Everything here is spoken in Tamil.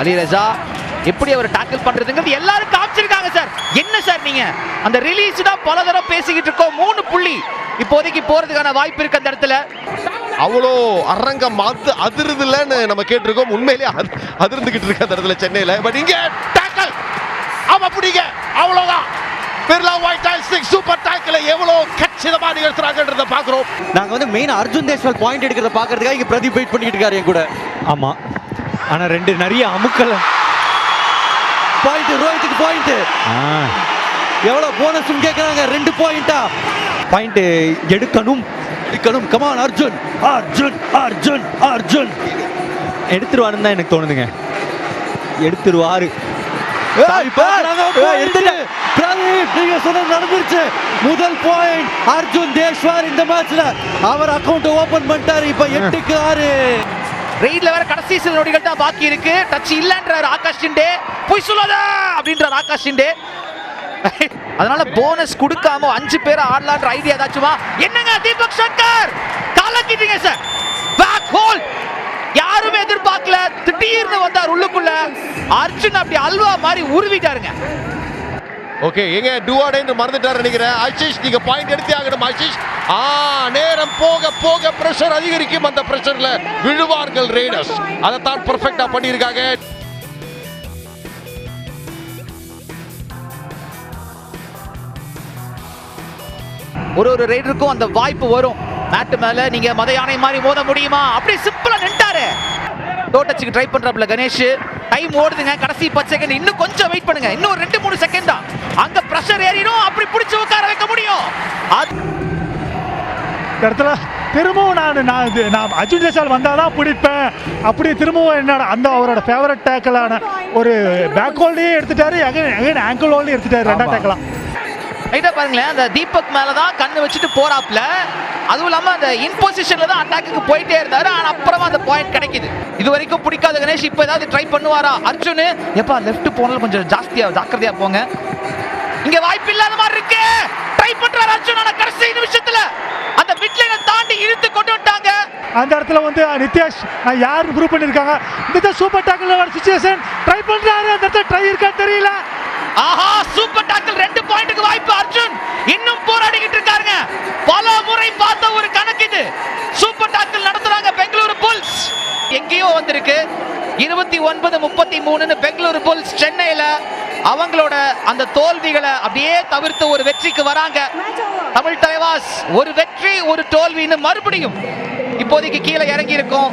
அலி ரஜா எப்படி அவர் டாக்கிள் பண்றதுங்கிறது எல்லாரும் காமிச்சிருக்காங்க சார். என்ன சார் நீங்க? அந்த ரிலீஸ் தான் பல தடவை பேசிக்கிட்டு இருக்கோம். மூணு புள்ளி. இப்போதைக்கு போறதுக்கான வாய்ப்பு இருக்கு அந்த இடத்துல. அவ்வளோ அரங்கம் அது அதிருதுலன்னு நம்ம கேட்டிருக்கோம். உண்மையிலேயே அது அதிர்ந்துகிட்டு இருக்கு அந்த இடத்துல சென்னையில. பட் இங்க டேக்கல் அவ பிடிங்க. அவ்வளவுதான். பிர்லா ஒயிட் ஸ்டிக் சூப்பர் டேக்கில் எவ்வளோ கச்சிதமா நிகழ்த்துறாங்கன்றத பாக்குறோம் நாங்க வந்து மெயின் அர்ஜுன் தேஷ்வால் பாயிண்ட் எடுக்கிறத பாக்குறதுக்காக இங்க பிரதீப் வெயிட் பண்ணிட்டு இருக்காரு என் கூட. ஆமா. ஆனா ரெண்டு நிறைய அமுக்கல. பாயிண்ட் ரோஹித்துக்கு பாயிண்ட் ஆ. எவ்வளவு போனஸ் கேக்குறாங்க. ரெண்டு பாயிண்டா பாயிண்ட் எடுக்கணும். இருக்கணும் கமான் அர்ஜுன் அர்ஜுன் அர்ஜுன் அர்ஜுன் எடுத்துருவாருன்னு தான் எனக்கு தோணுதுங்க. எடுத்துருவாரு. நடந்துருச்சு. முதல் பாயிண்ட் அர்ஜுன் தேஷ்வார் இந்த மேட்ச்ல அவர் அக்கவுண்ட் ஓபன் பண்ணிட்டாரு. இப்ப எட்டுக்கு ஆறு. ரெய்ட்ல வேற கடைசி சில நொடிகள் தான் பாக்கி இருக்கு. டச் இல்லைன்றார் ஆகாஷ் ஷிண்டே போய் சொல்லாத அப்படின்றார் ஆகாஷ் ஷிண்டே அதனால போனஸ் கொடுக்காம அஞ்சு பேரை ஆடலான்ற ஐடியா ஏதாச்சுமா? என்னங்க தீபக் சங்கர்? கலக்கிட்டீங்க சார் பேக் ஹோல் யாருமே எதிர்பார்க்கல. திடீர்னு வந்தார் உள்ளுக்குள்ள. அர்ஜுன் அப்படி அல்வா மாதிரி உருவிட்டாருங்க. ஓகே எங்க டுவாடேன்னு மறந்துட்டாரு நினைக்கிறேன். ஆஷிஷ் நீங்க பாயிண்ட் எடுத்தே ஆகணும் ஆஷிஷ் ஆ நேரம் போக போக பிரஷர் அதிகரிக்கும் அந்த பிரஷர்ல விழுவார்கள் ரெய்டர்ஸ் அதைத்தான் பெர்ஃபெக்ட்டா பண்ணியிருக்காங்க. ஒரு ஒரு ரைடருக்கும் அந்த வாய்ப்பு வரும். மேட்டு மேல நீங்க மத யானை மாதிரி மோத முடியுமா? அப்படி சிம்பிளா நின்ட்டாரு. டோட்டச்சுக்கு ட்ரை பண்றாப்ல கணேஷ். டைம் ஓடுதுங்க. கடைசி பத்து செகண்ட் இன்னும் கொஞ்சம் வெயிட் பண்ணுங்க. இன்னும் ஒரு ரெண்டு மூணு செகண்ட் தான். அங்க பிரஷர் ஏறிடும். அப்படி பிடிச்சு உட்கார வைக்க முடியும். அது இந்த இடத்துல திரும்பவும் நான் நான் இது நான் அர்ஜுன் தேசால் வந்தால் தான் பிடிப்பேன். அப்படி திரும்பவும் என்னோட அந்த அவரோட ஃபேவரட் டேக்கலான ஒரு பேக் ஹோல்டையே எடுத்துட்டாரு. அகைன் அகைன் ஆங்கிள் ஹோல்டையும் எடுத்துட்டாரு. ரெண்டாம் டேக்கலாம் ரைட்டா பாருங்களேன். அந்த தீபக் மேல தான் கண்ணு வச்சுட்டு போறாப்ல அதுவும் இல்லாம அந்த இன் பொசிஷன்ல தான் அட்டாக்கு போயிட்டே இருந்தாரு. ஆனா அப்புறமா அந்த பாயிண்ட் கிடைக்குது. இது வரைக்கும் பிடிக்காத கணேஷ் இப்போ ஏதாவது ட்ரை பண்ணுவாரா? அர்ஜுன்? எப்பா லெஃப்ட் போனாலும் கொஞ்சம் ஜாஸ்தியா ஜாக்கிரதையா போங்க. இங்க வாய்ப்பு இல்லாத மாதிரி இருக்கு. ட்ரை பண்றாரு அர்ஜுன். ஆனா கடைசி நிமிஷத்துல அந்த மிட்லைனை தாண்டி இழுத்து கொண்டு வந்துட்டாங்க அந்த இடத்துல வந்து நித்யாஷ் யார் ப்ரூவ் பண்ணியிருக்காங்க? இந்த சூப்பர் டேக்கில் ஒரு சுச்சுவேஷன் ட்ரை பண்ணுறாரு அந்த இடத்துல ட்ரை இருக்கா தெரியல. ஆஹா சூப்பர் டாக்கிள் ரெண்டு பாயிண்ட்டுக்கு வாய்ப்பு அர்ஜுன். இன்னும் போராடிக்கிட்டு இருக்காருங்க. பல முறை பார்த்த ஒரு கணக்கு இது. சூப்பர் டாக்கிள் நடத்துறாங்க பெங்களூரு புல்ஸ். எங்கேயோ வந்திருக்கு. இருபத்தி ஒன்பது முப்பத்தி மூணுன்னு பெங்களூரு புல்ஸ் சென்னையில அவங்களோட அந்த தோல்விகளை அப்படியே தவிர்த்து ஒரு வெற்றிக்கு வராங்க. தமிழ் தலைவாஸ் ஒரு வெற்றி ஒரு தோல்வின்னு மறுபடியும் இப்போதைக்கு கீழே இறங்கி இருக்கும்